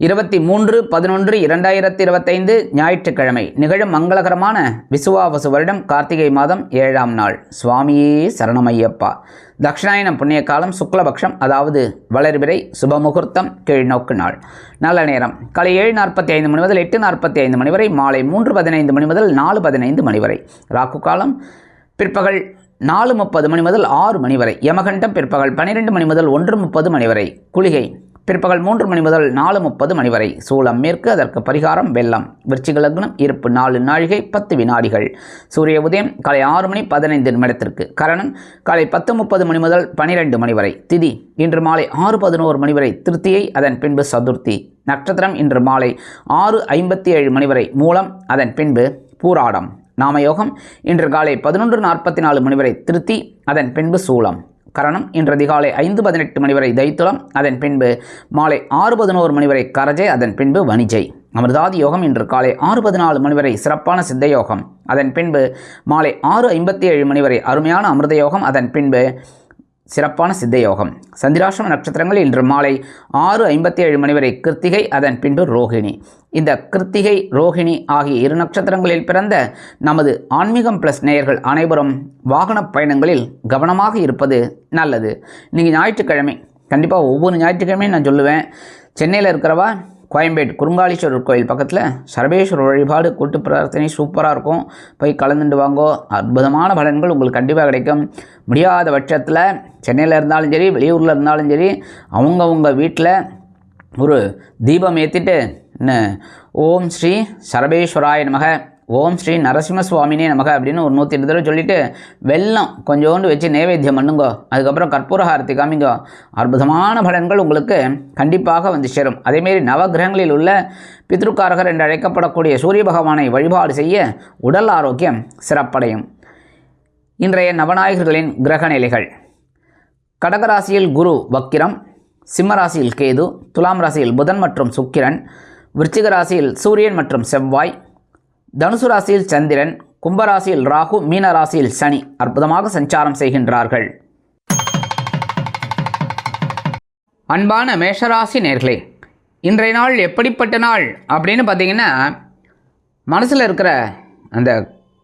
இருபத்தி மூன்று பதினொன்று இரண்டாயிரத்தி இருபத்தைந்து ஞாயிற்றுக்கிழமை நிகழும் மங்களகரமான விசுவாவசு வருடம் கார்த்திகை மாதம் ஏழாம் நாள். சுவாமியே சரணமையப்பா. தக்ஷணாயனம் புண்ணிய காலம் சுக்லபக்ஷம் அதாவது வளர்பிறை சுபமுகூர்த்தம் கீழ்நோக்கு நாள். நல்ல நேரம். காலை ஏழு நாற்பத்தி ஐந்து மணி முதல் எட்டு நாற்பத்தி ஐந்து மணி வரை மாலை மூன்று பதினைந்து மணி முதல் நாலு பதினைந்து மணி வரை. ராக்கு காலம் பிற்பகல் நாலு முப்பது மணி முதல் ஆறு மணி வரை. யமகண்டம் பிற்பகல் பன்னிரெண்டு மணி முதல் ஒன்று முப்பது மணி வரை. குளிகை பிற்பகல் மூன்று மணி முதல் நாலு முப்பது மணி வரை சூளம் மேற்கு அதற்கு பரிகாரம் வெள்ளம். விருச்சிக லக்னம் இருப்பு நாலு நாழிகை பத்து வினாடிகள். சூரிய உதயம் காலை ஆறு மணி பதினைந்து நிமிடத்திற்கு. கரணம் காலை பத்து முப்பது மணி முதல் பனிரெண்டு மணி வரை. திதி இன்று மாலை ஆறு பதினோரு மணி வரை. திருத்தியை அதன் பின்பு சதுர்த்தி. நட்சத்திரம் இன்று மாலை ஆறு ஐம்பத்தி ஏழு மணி வரை. மூலம் அதன் பின்பு பூராடம். நாமயோகம் இன்று காலை பதினொன்று நாற்பத்தி நாலு மணி வரை. திருத்தி அதன் பின்பு சூலம் கரணம் இன்று அதிகாலை ஐந்து பதினெட்டு மணி வரை தைத்துளம் அதன் பின்பு மாலை ஆறு பதினோரு மணி வரை கரஜை அதன் பின்பு வணிஜை. அமிர்தாதி யோகம் இன்று காலை ஆறு பதினாலு மணி வரை சிறப்பான சித்த யோகம். அதன் பின்பு மாலை ஆறு ஐம்பத்தி ஏழு மணி வரை அருமையான அமிர்த யோகம் அதன் பின்பு சிறப்பான சித்த யோகம் சந்திராசிரம நட்சத்திரங்கள் இன்று மாலை ஆறு ஐம்பத்தி ஏழு மணி வரை கிருத்திகை அதன் பின்பு ரோகிணி. இந்த கிருத்திகை ரோகிணி ஆகிய இரு நட்சத்திரங்களில் பிறந்த நமது ஆன்மீகம் பிளஸ் நேயர்கள் அனைவரும் வாகன பயணங்களில் கவனமாக இருப்பது நல்லது. நீங்கள் ஞாயிற்றுக்கிழமை கண்டிப்பாக ஒவ்வொரு ஞாயிற்றுக்கிழமையும் நான் சொல்லுவேன். சென்னையில் இருக்கிறவா? கோயம்பேடு குறுங்காலீஸ்வரர் கோயில் பக்கத்தில் சரபேஸ்வரர் வழிபாடு கூட்டு பிரார்த்தனை சூப்பராக இருக்கும். போய் கலந்துட்டு வாங்கோ. அற்புதமான பலன்கள் உங்களுக்கு கண்டிப்பாக கிடைக்கும். முடியாத பட்சத்தில் சென்னையில் இருந்தாலும் சரி வெளியூரில் இருந்தாலும் சரி அவங்கவுங்க வீட்டில் ஒரு தீபம் ஏற்றிட்டு ஓம் ஸ்ரீ சரபேஸ்வராய நமக. ஓம் ஸ்ரீ நரசிம்ம சுவாமினே நமக அப்படின்னு ஒரு நூற்றி எட்டு தடவை சொல்லிவிட்டு வெல்லம் கொஞ்சோண்டு வச்சு நைவேத்தியம் பண்ணுங்கோ. அதுக்கப்புறம் கற்பூரஹாரத்தை காமிங்கோ. அற்புதமான பலன்கள் உங்களுக்கு கண்டிப்பாக வந்து சேரும். அதேமாரி நவகிரகங்களில் உள்ள பித்ருக்காரகர் என்று அழைக்கப்படக்கூடிய சூரிய பகவானை வழிபாடு செய்ய உடல் ஆரோக்கியம் சிறப்படையும். இன்றைய நவநாயகர்களின் கிரக நிலைகள். கடகராசியில் குரு வக்கிரம் சிம்மராசியில் கேது துலாம் ராசியில் புதன் மற்றும் சுக்கிரன் விருச்சிக ராசியில் சூரியன் மற்றும் செவ்வாய் தனுசு ராசியில் சந்திரன் கும்பராசியில் ராகு மீன ராசியில் சனி அற்புதமாக சஞ்சாரம் செய்கின்றார்கள். அன்பான மேஷராசி நேர்களே இன்றைய நாள் எப்படிப்பட்ட நாள் அப்படின்னு பார்த்தீங்கன்னா மனசில் இருக்கிற அந்த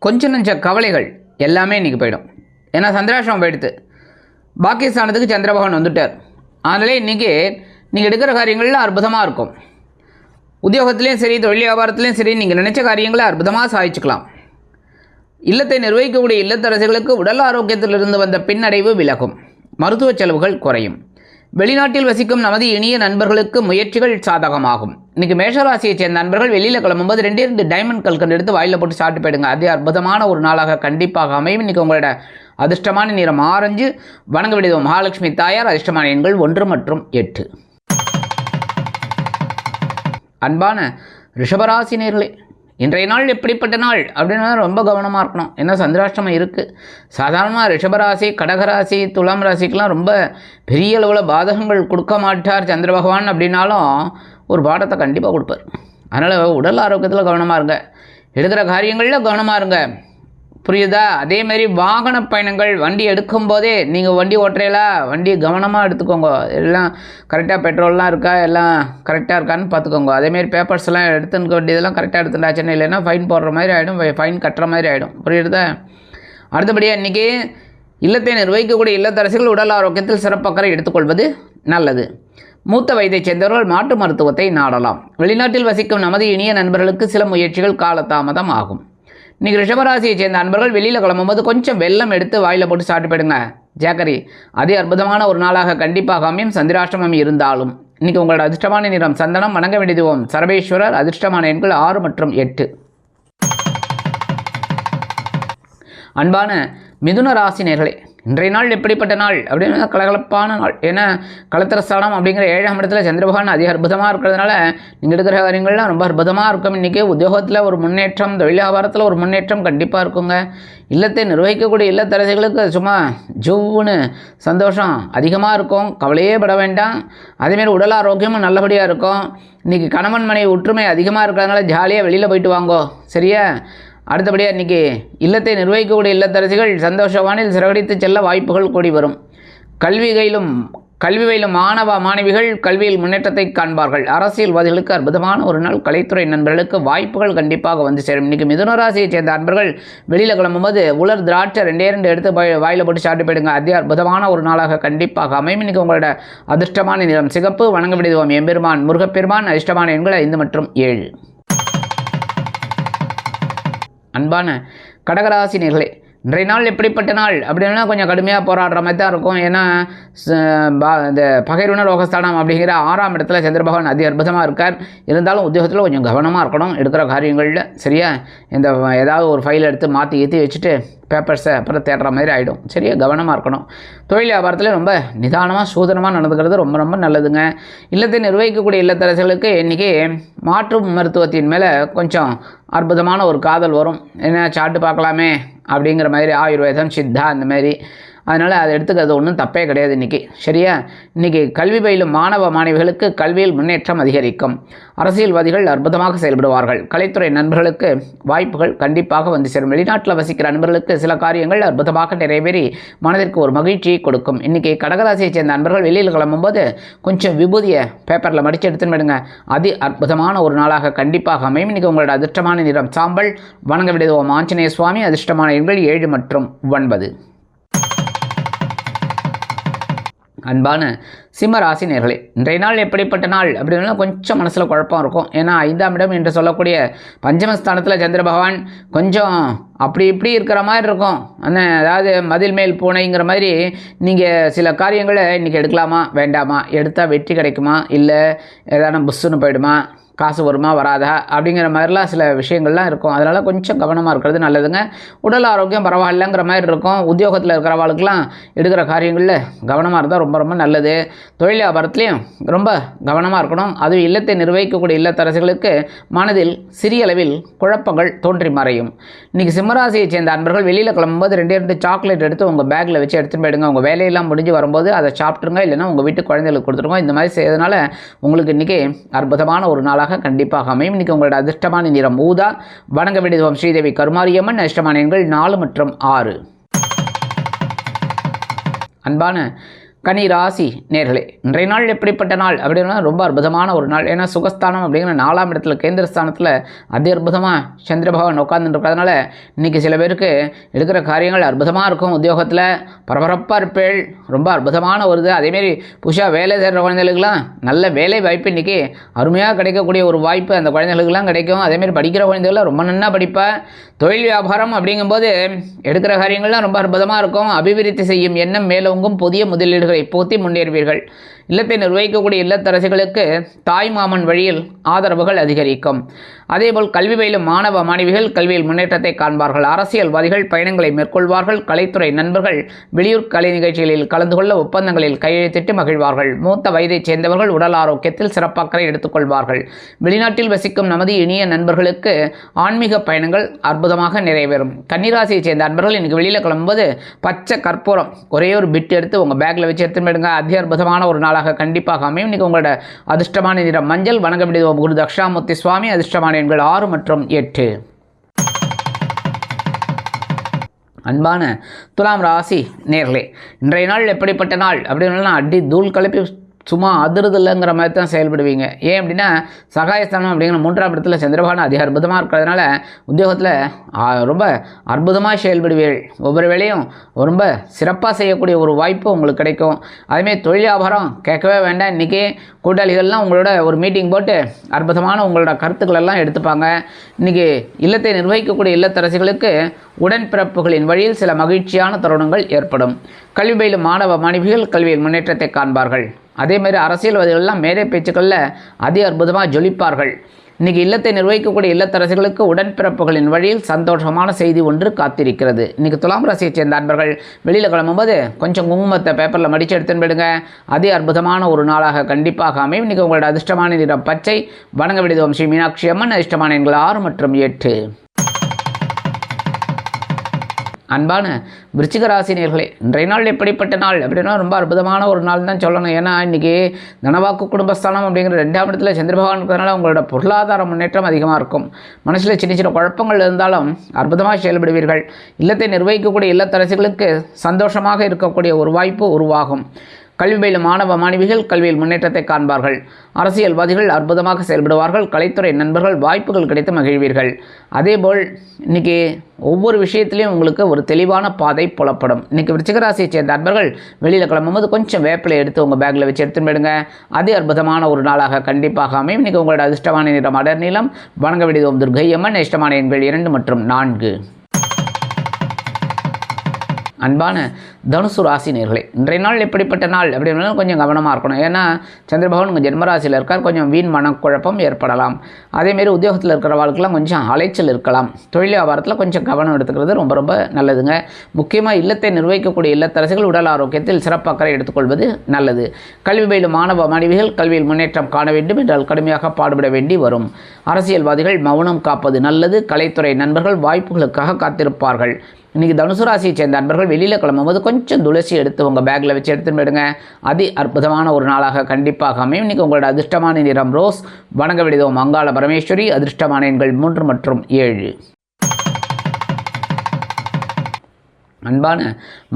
கொஞ்ச நஞ்ச கவலைகள் எல்லாமே இன்றைக்கி போயிடும். ஏன்னா சந்திராசிரமம் போயிடுது. பாக்கியஸ்தானத்துக்கு சந்திரபகவான் வந்துட்டார். அதனாலே இன்றைக்கி நீங்கள் எடுக்கிற காரியங்கள்லாம் அற்புதமாக இருக்கும். உத்தியோகத்துலேயும் சரி தொழில் வியாபாரத்துலேயும் சரி நீங்கள் நினச்ச காரியங்களை அற்புதமாக சாதிச்சுக்கலாம். இல்லத்தை நிர்வகிக்கக்கூடிய இல்லத்தரசிகளுக்கு உடல் ஆரோக்கியத்திலிருந்து வந்த பின்னடைவு விலகும். மருத்துவ செலவுகள் குறையும். வெளிநாட்டில் வசிக்கும் நமது இனிய நண்பர்களுக்கு முயற்சிகள் சாதகமாகும். இன்றைக்கி மேஷராசியைச் சேர்ந்த நண்பர்கள் வெளியில் கிளம்பும்போது ரெண்டே ரெண்டு டைமண்ட் கல்கண்டு எடுத்து வாயில் போட்டு சாப்பிட்டு போயிடுங்க. அது அற்புதமான ஒரு நாளாக கண்டிப்பாக அமையும். இன்னைக்கு உங்களோட அதிர்ஷ்டமான நிறம் ஆரஞ்சு வணங்க விடுவோம் மகாலட்சுமி தாயார். அதிர்ஷ்டமான எண்கள் ஒன்று மற்றும் எட்டு. அன்பான ரிஷபராசி நேர்களே இன்றைய நாள் எப்படிப்பட்ட நாள் அப்படின்னா ரொம்ப கவனமாக இருக்கணும். ஏன்னா சந்திராஷ்டமம் இருக்குது சாதாரணமாக ரிஷபராசி கடகராசி துலாம் ராசிக்கெலாம் ரொம்ப பெரிய அளவில் பாதகங்கள் கொடுக்க மாட்டார் சந்திர பகவான் அப்படின்னாலும் ஒரு பாடத்தை கண்டிப்பாக கொடுப்பார். அதனால் உடல் ஆரோக்கியத்தில் கவனமாக இருங்க. எடுக்கிற காரியங்களில் கவனமாக இருங்க. புரியுதா? அதேமாரி வாகன பயணங்கள் வண்டி எடுக்கும் போதே நீங்கள் வண்டி ஓட்டுறீங்களா? வண்டி கவனமாக எடுத்துக்கோங்க. எல்லாம் கரெக்டாக பெட்ரோல்லாம் இருக்கா? எல்லாம் கரெக்டாக இருக்கான்னு பார்த்துக்கோங்க. அதேமாரி பேப்பர்ஸ் எல்லாம் எடுத்துக்க வேண்டியதெல்லாம் கரெக்டாக எடுத்துட்டாச்சுன்னு இல்லைன்னா ஃபைன் போடுற மாதிரி ஆகிடும் ஃபைன் கட்டுற மாதிரி ஆகிடும் புரியுதா? அடுத்தபடியாக இன்றைக்கி இல்லத்தை நிர்வகிக்கக்கூடிய இல்லத்தரசிகள் உடல் ஆரோக்கியத்தில் சிறப்பக்கறை எடுத்துக்கொள்வது நல்லது. மூத்த வயதைச் சேர்ந்தவர்கள் மாட்டு மருத்துவத்தை நாடலாம். வெளிநாட்டில் வசிக்கும் நமது இனிய நண்பர்களுக்கு சில முயற்சிகள் காலதாமதம் ஆகும். இன்றைக்கி ரிஷபராசியை சேர்ந்த அன்பர்கள் வெளியில் கிளம்பும்போது கொஞ்சம் வெள்ளம் எடுத்து வாயில் போட்டு சாப்பிட்டு போயிடுங்க. ஜாக்கரி அதே அற்புதமான ஒரு நாளாக கண்டிப்பாக அமையும் சந்திராஷ்டமம் இருந்தாலும். இன்றைக்கி உங்களோட அதிர்ஷ்டமான நிறம் சந்தனம் வணங்க வேண்டியதுவோம் சரபேஸ்வரர் அதிர்ஷ்டமான எண்கள் ஆறு மற்றும் எட்டு. அன்பான மிதுன ராசினியர்களே இன்றைய நாள் எப்படிப்பட்ட நாள்? அப்படின்னு கலகலப்பான நாள். ஏன்னா கலத்திரஸ்தானம் அப்படிங்கிற ஏழாம் இடத்துல சந்திரபகவான் அதிக அற்புதமாக இருக்கிறதுனால நீங்கள் எடுக்கிற காரியங்கள்லாம் ரொம்ப அற்புதமாக இருக்கும். இன்றைக்கி உத்தியோகத்தில் ஒரு முன்னேற்றம் தொழில் வியாபாரத்தில் ஒரு முன்னேற்றம் கண்டிப்பாக இருக்குங்க. இல்லத்தை நிர்வகிக்கக்கூடிய இல்லத்தரசிகளுக்கு சும்மா ஜூன்னு சந்தோஷம் அதிகமாக இருக்கும். கவலையே பட வேண்டாம். அதேமாரி உடல் ஆரோக்கியமும் நல்லபடியாக இருக்கும். இன்றைக்கி கணவன் மனைவி ஒற்றுமை அதிகமாக இருக்கிறதுனால ஜாலியாக வெளியில் போயிட்டு வாங்கோ. சரியா? அடுத்தபடியாக இன்றைக்கி இல்லத்தை நிர்வகிக்கக்கூடிய இல்லத்தரசிகள் சந்தோஷவானில் சிறகடித்து செல்ல வாய்ப்புகள் கூடி வரும். கல்விகையிலும் கல்வி பயிலும் மாணவ மாணவிகள் கல்வியில் முன்னேற்றத்தை காண்பார்கள். அரசியல்வாதிகளுக்கு அற்புதமான ஒரு நாள். கலைத்துறை நண்பர்களுக்கு வாய்ப்புகள் கண்டிப்பாக வந்து சேரும். இன்றைக்கி மிதுனராசியைச் சேர்ந்த அன்பர்கள் வெளியில் கிளம்பும்போது உலர் திராட்சை ரெண்டே ரெண்டு எடுத்து வாயில் போட்டு சாப்பிட்டு போயிடுங்க. அதி அற்புதமான ஒரு நாளாக கண்டிப்பாக அமையும். இன்றைக்கி உங்களோட அதிர்ஷ்டமான நிறம். சிகப்பு வணங்க விடுவோம் எம்பெருமான் முருகப்பெருமான் அதிர்ஷ்டமான எண்கள் ஐந்து மற்றும் ஏழு. அன்பான கடகராசி நேர்களே இன்றைய நாள் எப்படிப்பட்ட நாள்? அப்படின்னா கொஞ்சம் கடுமையாக போராடுற மாதிரி தான் இருக்கும். ஏன்னா இந்த பகைருண ரோகஸ்தானம் அப்படிங்கிற ஆறாம் இடத்துல சந்திர பகவான் அதி அற்புதமாக இருக்கார். இருந்தாலும் உத்தியோகத்தில் கொஞ்சம் கவனமாக இருக்கணும். எடுக்கிற காரியங்களில் சரியா? இந்த ஏதாவது ஒரு ஃபைல் எடுத்து மாற்றி ஏற்றி வச்சுட்டு பேப்பர்ஸை அப்புறம் தேடுற மாதிரி ஆகிடும் சரியா? கவனமாக இருக்கணும். தொழில் வியாபாரத்தில் ரொம்ப நிதானமாக சூதனமாக நடந்துக்கிறது ரொம்ப ரொம்ப நல்லதுங்க. இல்லத்தை நிர்வகிக்கக்கூடிய இல்லத்தரசிகளுக்கு இன்றைக்கி மாற்று மருத்துவத்தின் மேலே கொஞ்சம் அற்புதமான ஒரு காதல் வரும். என்ன சாட்டு பார்க்கலாமே அப்படிங்கிற மாதிரி ஆயுர்வேதம் சித்தா அந்த மாதிரி அதனால் அதை எடுத்துக்கிறது ஒன்றும் தப்பே கிடையாது இன்றைக்கி சரியா? இன்றைக்கி கல்வி பயிலும் மாணவ மாணவிகளுக்கு கல்வியில் முன்னேற்றம் அதிகரிக்கும். அரசியல்வாதிகள் அற்புதமாக செயல்படுவார்கள். கலைத்துறை நண்பர்களுக்கு வாய்ப்புகள் கண்டிப்பாக வந்து சேரும். வெளிநாட்டில் வசிக்கிற நண்பர்களுக்கு சில காரியங்கள் அற்புதமாக நிறைவேறி மனதிற்கு ஒரு மகிழ்ச்சியை கொடுக்கும். இன்றைக்கி கடகராசியைச் சேர்ந்த நண்பர்கள் வெளியில் கிளம்பும்போது கொஞ்சம் விபூதியை பேப்பரில் மடித்து எடுத்துன்னு விடுங்க அதி அற்புதமான ஒரு நாளாக கண்டிப்பாக அமையும். இன்றைக்கி உங்களோட அதிர்ஷ்டமான நிறம் சாம்பல். வணங்க விடுவோம் ஆஞ்சநேய சுவாமி. அதிர்ஷ்டமான எண்கள் ஏழு மற்றும் ஒன்பது. அன்பான சிம்மராசி நேர்களே இன்றைய நாள் எப்படிப்பட்ட நாள் அப்படின்னா கொஞ்சம் மனசில் குழப்பம் இருக்கும். ஏன்னா ஐந்தாம் இடம் என்று சொல்லக்கூடிய பஞ்சமஸ்தானத்தில் சந்திர பகவான் கொஞ்சம் அப்படி இப்படி இருக்கிற மாதிரி இருக்கும். அந்த அதாவது மதில் மேல் பூனைங்கிற மாதிரி நீங்கள் சில காரியங்களை இன்றைக்கி எடுக்கலாமா வேண்டாமா? எடுத்தால் வெற்றி கிடைக்குமா? இல்லை ஏதாவது புஷ்ஷுன்னு போயிடுமா? காசு வருமா வராதா அப்படிங்கிற மாதிரிலாம் சில விஷயங்கள்லாம் இருக்கும். அதனால் கொஞ்சம் கவனமாக இருக்கிறது நல்லதுங்க. உடல் ஆரோக்கியம் பரவாயில்லைங்கிற மாதிரி இருக்கும். உத்தியோகத்தில் இருக்கிறவாளுக்கெல்லாம் எடுக்கிற காரியங்களில் கவனமாக இருந்தால் ரொம்ப ரொம்ப நல்லது. தொழில் வியாபாரத்துலேயும் ரொம்ப கவனமாக இருக்கணும். அதுவும் இல்லத்தை நிர்வகிக்கக்கூடிய இல்லத்தரசிகளுக்கு மனதில் சிறிய அளவில் குழப்பங்கள் தோன்றி மறையும். இன்றைக்கி சிம்மராசியை சேர்ந்த அன்பர்கள் வெளியில் கிளம்பும்போது ரெண்டே ரெண்டு சாக்லேட் எடுத்து உங்கள் பேக்கில் வச்சு எடுத்துகிட்டு போயிடுங்க. உங்கள் வேலையெல்லாம் முடிஞ்சு வரும்போது அதை சாப்பிட்ருங்க இல்லைன்னா உங்கள் வீட்டு குழந்தைகளுக்கு கொடுத்துருங்க. இந்த மாதிரி செய்யறதுனால உங்களுக்கு இன்றைக்கி அற்புதமான ஒரு நாளாக கண்டிப்பாக அமையும். இன்றைக்கி உங்களோட அதிர்ஷ்டமான நிறம் ஊதா. வணங்க வேண்டியதுவம் ஸ்ரீதேவி கருமாரியம்மன். அதிர்ஷ்டமான எண்கள் நாலு மற்றும் ஆறு. அன்பான கனி ராசி நேர்களே இன்றைய நாள் எப்படிப்பட்ட நாள்? அப்படின்னா ரொம்ப அற்புதமான ஒரு நாள். ஏன்னா சுகஸ்தானம் அப்படிங்கிற நாலாம் இடத்துல கேந்திர ஸ்தானத்தில் அதி அற்புதமாக சந்திர பகவான் உட்கார்ந்துட்டு இன்றைக்கி சில பேருக்கு எடுக்கிற காரியங்கள் அற்புதமாக இருக்கும். உத்தியோகத்தில் பரபரப்பாக இருப்பேள். ரொம்ப அற்புதமான ஒரு இது. அதேமாரி புதுசாக வேலை செய்கிற குழந்தைகளுக்கெல்லாம் நல்ல வேலை வாய்ப்பு இன்றைக்கி அருமையாக கிடைக்கக்கூடிய ஒரு வாய்ப்பு அந்த குழந்தைகளுக்கெல்லாம் கிடைக்கும். அதேமாரி படிக்கிற குழந்தைகள்லாம் ரொம்ப நல்லா படிப்பேன் தொழில் வியாபாரம் அப்படிங்கும்போது எடுக்கிற காரியங்கள்லாம் ரொம்ப அற்புதமாக இருக்கும். அபிவிருத்தி செய்யும் எண்ணம் மேலோங்கும் புதிய முதலீடுகள் போற்றி முன்னேறுவீர்கள். இல்லத்தை நிர்வகிக்கக்கூடிய இல்லத்தரசிகளுக்கு தாய் மாமன் வழியில் ஆதரவுகள் அதிகரிக்கும். அதேபோல் கல்வி பயிலும் மாணவ மாணவிகள் கல்வியில் முன்னேற்றத்தை காண்பார்கள். அரசியல்வாதிகள் பயணங்களை மேற்கொள்வார்கள். கலைத்துறை நண்பர்கள் வெளியூர் கலை நிகழ்ச்சிகளில் கலந்து கொள்ள ஒப்பந்தங்களில் கையெழுத்திட்டு மகிழ்வார்கள். மூத்த வயதைச் சேர்ந்தவர்கள் உடல் ஆரோக்கியத்தில் சிறப்பாக்கரை எடுத்துக்கொள்வார்கள். வெளிநாட்டில் வசிக்கும் நமது இனிய நண்பர்களுக்கு ஆன்மீக பயணங்கள் அற்புதமாக நிறைவேறும். கன்னிராசியைச் சேர்ந்த நண்பர்கள் இன்னைக்கு வெளியில் கிளம்பும்போது பச்சை கற்பூரம் ஒரே ஒரு பிட் எடுத்து உங்கள் பேக்கில் வச்சு எடுத்து போயிடுங்க. அதி அற்புதமான ஒரு நாளாக கண்டிப்பாக அமையும். இன்றைக்கி உங்களோட அதிர்ஷ்டமான நிறம் மஞ்சள் வணங்க வேண்டியது குரு தக்ஷாமூர்த்தி சுவாமி. அதிர்ஷ்டமான எண்கள் ஆறு மற்றும் எட்டு. அன்பான துலாம் ராசி நேர்களே இன்றைய நாள் எப்படிப்பட்ட நாள்? அப்படின்னா அடி தூள் கலப்பி சும்மா அதிருதில்லைங்கிற மாதிரி தான் செயல்படுவீங்க. ஏன் அப்படின்னா சகாயஸ்தானம் அப்படிங்கிற மூன்றாம் இடத்துல சந்திரபாகன் அதிக அற்புதமாக இருக்கிறதுனால உத்தியோகத்தில் ரொம்ப அற்புதமாக செயல்படுவீர்கள். ஒவ்வொரு வேலையும் ரொம்ப சிறப்பாக செய்யக்கூடிய ஒரு வாய்ப்பு உங்களுக்கு கிடைக்கும். அதேமாதிரி தொழில் வியாபாரம் கேட்கவே வேண்டாம். இன்றைக்கி கூட்டாளிகள்லாம் உங்களோட ஒரு மீட்டிங் போட்டு அற்புதமான உங்களோட கருத்துக்கள் எல்லாம் எடுத்துப்பாங்க. இன்றைக்கி இல்லத்தை நிர்வகிக்கக்கூடிய இல்லத்தரசிகளுக்கு உடன்பிறப்புகளின் வழியில் சில மகிழ்ச்சியான தருணங்கள் ஏற்படும். கல்வி பயிலும் மாணவ மாணவிகள் கல்வியில் முன்னேற்றத்தை காண்பார்கள். அதேமாதிரி அரசியல்வாதிகள்லாம் மேடை பேச்சுக்களில் அதி அற்புதமாக ஜொலிப்பார்கள். இன்னைக்கு இல்லத்தை நிர்வகிக்கக்கூடிய இல்லத்தரசிகளுக்கு உடன்பிறப்புகளின் வழியில் சந்தோஷமான செய்தி ஒன்று காத்திருக்கிறது. இன்னைக்கு துலாம் ராசியை சேர்ந்த அன்பர்கள் வெளியில் கிளம்பும்போது கொஞ்சம் குங்குமத்தை பேப்பரில் மடித்து எடுத்துன்னு போயிடுங்க அதி அற்புதமான ஒரு நாளாக கண்டிப்பாக அமையும். இன்னைக்கு உங்களோட அதிர்ஷ்டமான நிறம் பச்சை. வணங்க விடுதோம் ஸ்ரீ மீனாட்சி அம்மன். அதிர்ஷ்டமான எண்கள் ஆறு மற்றும் எட்டு. அன்பான விருச்சிக ராசினியர்களே இன்றைய நாள் எப்படிப்பட்ட நாள்? அப்படின்னா ரொம்ப அற்புதமான ஒரு நாள் தான் சொல்லணும். ஏன்னா இன்றைக்கி தனவாக்கு குடும்பஸ்தானம் அப்படிங்கிற ரெண்டாம் இடத்துல சந்திர பகவான் இருக்கிறதுனால உங்களோட பொருளாதார முன்னேற்றம் அதிகமாக இருக்கும். மனசில் சின்ன சின்ன குழப்பங்கள் இருந்தாலும் அற்புதமாக செயல்படுவீர்கள். இல்லத்தை நிர்வகிக்கக்கூடிய இல்லத்தரசிகளுக்கு சந்தோஷமாக இருக்கக்கூடிய ஒரு வாய்ப்பு உருவாகும். கல்வி பயிலும் மாணவ மாணவிகள் கல்வியில் முன்னேற்றத்தை காண்பார்கள். அரசியல்வாதிகள் அற்புதமாக செயல்படுவார்கள். கலைத்துறை நண்பர்கள் வாய்ப்புகள் கிடைத்து மகிழ்வீர்கள். அதேபோல் இன்னைக்கு ஒவ்வொரு விஷயத்திலையும் உங்களுக்கு ஒரு தெளிவான பாதை புலப்படும். இன்றைக்கி விருச்சிகராசியை சேர்ந்த அன்பர்கள் வெளியில் கிளம்பும்போது கொஞ்சம் வேப்பிலை எடுத்து உங்கள் பேக்கில் வச்சு எடுத்துன்னு போயிடுங்க. அது அற்புதமான ஒரு நாளாக கண்டிப்பாக அமையும். இன்றைக்கி உங்களோட அதிர்ஷ்டமான நிறம் அடர் நீளம். வணங்க விடுவோம் துர்கை அம்மன் இஷ்டமான எண்கள் இரண்டு மற்றும் நான்கு. அன்பான தனுசு ராசி நேர்களே இன்றைய நாள் எப்படிப்பட்ட நாள் அப்படின்னா கொஞ்சம் கவனமாக இருக்கணும். ஏன்னா சந்திர பகவான் உங்கள் ஜென்மராசியில் இருக்கார். கொஞ்சம் வீண் மனக்குழப்பம் ஏற்படலாம். அதேமாரி உத்தியோகத்தில் இருக்கிற வாழ்க்கைலாம் கொஞ்சம் அலைச்சல் இருக்கலாம். தொழில் வியாபாரத்தில் கொஞ்சம் கவனம் எடுத்துக்கிறது ரொம்ப ரொம்ப நல்லதுங்க. முக்கியமாக இல்லத்தை நிர்வகிக்கக்கூடிய இல்லத்தரசிகள் உடல் ஆரோக்கியத்தில் சிறப்பு அக்கறை எடுத்துக்கொள்வது நல்லது. கல்வி பயிலும் மாணவ மாணவிகள் கல்வியில் முன்னேற்றம் காண வேண்டும் என்றால் கடுமையாக பாடுபட வேண்டி வரும். அரசியல்வாதிகள் மௌனம் காப்பது நல்லது. கலைத்துறை நண்பர்கள் வாய்ப்புகளுக்காக காத்திருப்பார்கள். இன்றைக்கி தனுசு ராசியை சேர்ந்த அன்பர்கள் வெளியில் கிளம்பும்போது கொஞ்சம் துளசி எடுத்து உங்கள் பேக்கில் வச்சு எடுத்துன்னு போயிடுங்க. அதி அற்புதமான ஒரு நாளாக கண்டிப்பாக அமையும். இன்றைக்கி உங்களோட அதிர்ஷ்டமான நிறம் ரோஸ் வணங்க விடுதோம் மங்காள பரமேஸ்வரி. அதிர்ஷ்டமான எண்கள் மூன்று மற்றும் ஏழு. அன்பான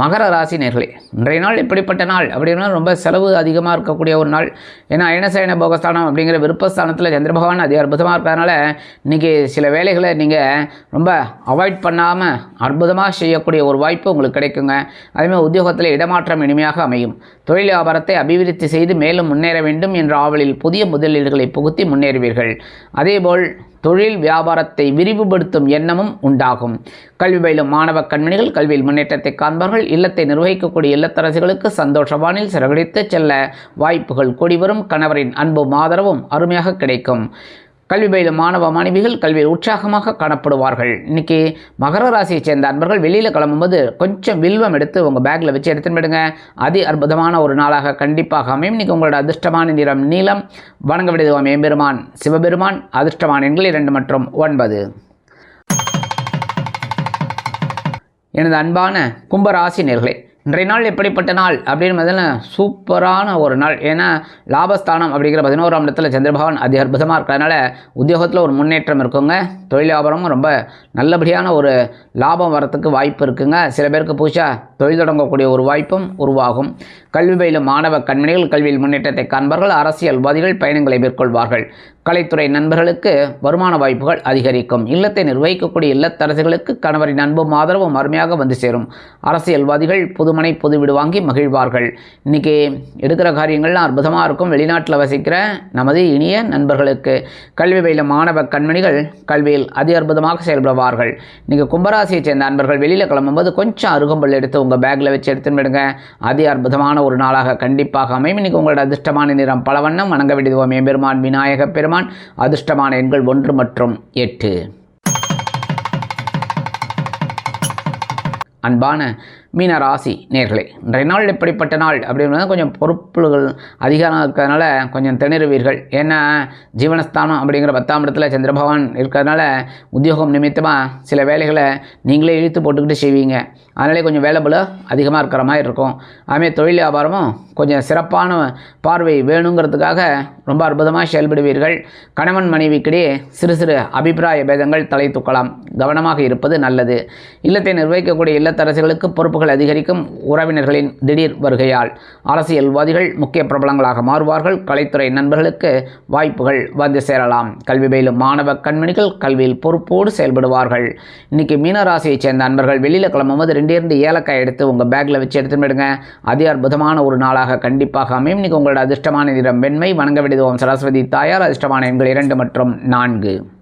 மகர ராசி நேர்களே இன்றைய நாள் இப்படிப்பட்ட நாள்? அப்படின்னா ரொம்ப செலவு அதிகமாக இருக்கக்கூடிய ஒரு நாள். ஏன்னா அயனசயன போகஸ்தானம் அப்படிங்கிற விருப்பஸ்தானத்தில் சந்திர பகவான் அதி அற்புதமாக இருக்கிறதுனால இன்றைக்கி சில வேலைகளை நீங்கள் ரொம்ப அவாய்ட் பண்ணாமல் அற்புதமாக செய்யக்கூடிய ஒரு வாய்ப்பு உங்களுக்கு கிடைக்குங்க. அதேமாதிரி உத்தியோகத்தில் இடமாற்றம் இனிமையாக அமையும். தொழில் வியாபாரத்தை அபிவிருத்தி செய்து மேலும் முன்னேற வேண்டும் என்ற ஆவலில் புதிய முதலீடுகளை புகுத்தி முன்னேறுவீர்கள். அதேபோல் தொழில் வியாபாரத்தை விரிவுபடுத்தும் எண்ணமும் உண்டாகும். கல்வி பயிலும் மாணவ கண்மணிகள் கல்வியில் முன்னேற்றத்தை காண்பார்கள். இல்லத்தை நிர்வகிக்கக்கூடிய இல்லத்தரசிகளுக்கு சந்தோஷவானில் சிறகடித்து செல்ல வாய்ப்புகள் கூடி வரும் கணவரின் அன்பும் ஆதரவும் அருமையாக கிடைக்கும். கல்வி பயிலும் மாணவ மாணவிகள் கல்வியில் உற்சாகமாக காணப்படுவார்கள். இன்றைக்கி மகர ராசியை சேர்ந்த அன்பர்கள் வெளியில் கிளம்பும்போது கொஞ்சம் வில்வம் எடுத்து உங்கள் பேக்கில் வச்சு எடுத்துன்னு விடுங்க அதி அற்புதமான ஒரு நாளாக கண்டிப்பாக அமையும். இன்னைக்கு உங்களோட அதிர்ஷ்டமான நிறம் நீளம் வணங்க விடுதுவோம் எம்பெருமான் சிவபெருமான் அதிர்ஷ்டமான எண்கள் இரண்டு மற்றும் ஒன்பது. எனது அன்பான கும்பராசி நேர்களே இன்றைய நாள் எப்படிப்பட்ட நாள் அப்படின்னு பார்த்தீங்கன்னா சூப்பரான ஒரு நாள். ஏன்னா லாபஸ்தானம் அப்படிங்கிற பதினோராம் இடத்துல சந்திரபகவான் அதி அற்புதமாக இருக்கிறதுனால உத்தியோகத்தில் ஒரு முன்னேற்றம் இருக்குங்க. தொழில் வியாபாரமும் ரொம்ப நல்லபடியான ஒரு லாபம் வரத்துக்கு வாய்ப்பு இருக்குங்க. சில பேருக்கு புதுசாக தொழில் தொடங்கக்கூடிய ஒரு வாய்ப்பும் உருவாகும். கல்வி பயிலும் மாணவ கண்மணிகள் கல்வியில் முன்னேற்றத்தை காண்பார்கள் அரசியல்வாதிகள் பயணங்களை மேற்கொள்வார்கள். கலைத்துறை நண்பர்களுக்கு வருமான வாய்ப்புகள் அதிகரிக்கும். இல்லத்தை நிர்வகிக்கக்கூடிய இல்லத்தரசிகளுக்கு கணவரின் அன்பும் ஆதரவும் அருமையாக வந்து சேரும். அரசியல்வாதிகள் புதுமனை புது வீடு வாங்கி மகிழ்வார்கள். இன்றைக்கி எடுக்கிற காரியங்கள்லாம் அற்புதமாக இருக்கும். வெளிநாட்டில் வசிக்கிற நமது இனிய நண்பர்களுக்கு கல்வி பயில மாணவ கண்மணிகள் கல்வியில் அதி அற்புதமாக செயல்படுவார்கள். இன்றைக்கி கும்பராசியை சேர்ந்த நண்பர்கள் வெளியில் கிளம்பும்போது கொஞ்சம் அருகம்புல் எடுத்து உங்கள் பேக்கில் வச்சு எடுத்துன்னு விடுங்க அதி அற்புதமான ஒரு நாளாக கண்டிப்பாக அமையும். இன்றைக்கி உங்களோட அதிர்ஷ்டமான நிறம் பலவண்ணம். வணங்க விடுவோம் எம்பெருமான் விநாயக பெருமான். அதிர்ஷ்டமான எண்கள் ஒன்று மற்றும் எட்டு. அன்பான மீன ராசி நேர்களை இன்றைய நாள் எப்படிப்பட்ட நாள் அப்படின்றது கொஞ்சம் பொறுப்புகள் அதிகாரம் இருக்கிறதுனால கொஞ்சம் திணறுவீர்கள். ஏன்னா ஜீவனஸ்தானம் அப்படிங்கிற பத்தாம் இடத்துல சந்திரபகவான் இருக்கிறதுனால உத்தியோகம் நிமித்தமாக சில வேலைகளை நீங்களே இழுத்து போட்டுக்கிட்டு செய்வீங்க. அதனாலே கொஞ்சம் வேலை அதிகமாக இருக்கிற மாதிரி இருக்கும். அதுமாதிரி தொழில் வியாபாரமும் கொஞ்சம் சிறப்பான பார்வை வேணுங்கிறதுக்காக ரொம்ப அற்புதமாக செயல்படுவீர்கள். கணவன் மனைவிக்கிடையே சிறு சிறு அபிப்பிராய பேதங்கள் தலை தூக்கலாம். கவனமாக இருப்பது நல்லது. இல்லத்தை நிர்வகிக்கக்கூடிய இல்லத்தரசிகளுக்கு பொறுப்புகள் அதிகரிக்கும். உறவினர்களின் திடீர் வருகையால் அரசியல்வாதிகள் முக்கிய பிரபலங்களாக மாறுவார்கள். கலைத்துறை நண்பர்களுக்கு வாய்ப்புகள் வந்து சேரலாம். கல்வி பயிலும் மாணவ கண்மணிகள் கல்வியில் பொறுப்போடு செயல்படுவார்கள். இன்னைக்கு மீனராசியைச் சேர்ந்த நண்பர்கள் வெளியில் கிளம்பும்போது ரெண்டு ரெண்டு ஏலக்காய் எடுத்து உங்கள் பேக்கில் வச்சு எடுத்துன்னு விடுங்க அதி அற்புதமான ஒரு நாளாக கண்டிப்பாக அமையும். இன்றைக்கி உங்களோட அதிர்ஷ்டமான நிறம் வெண்மை. வணங்க விடுவோம் சரஸ்வதி தாயார். அதிர்ஷ்டமான எண்கள் இரண்டு மற்றும் நான்கு.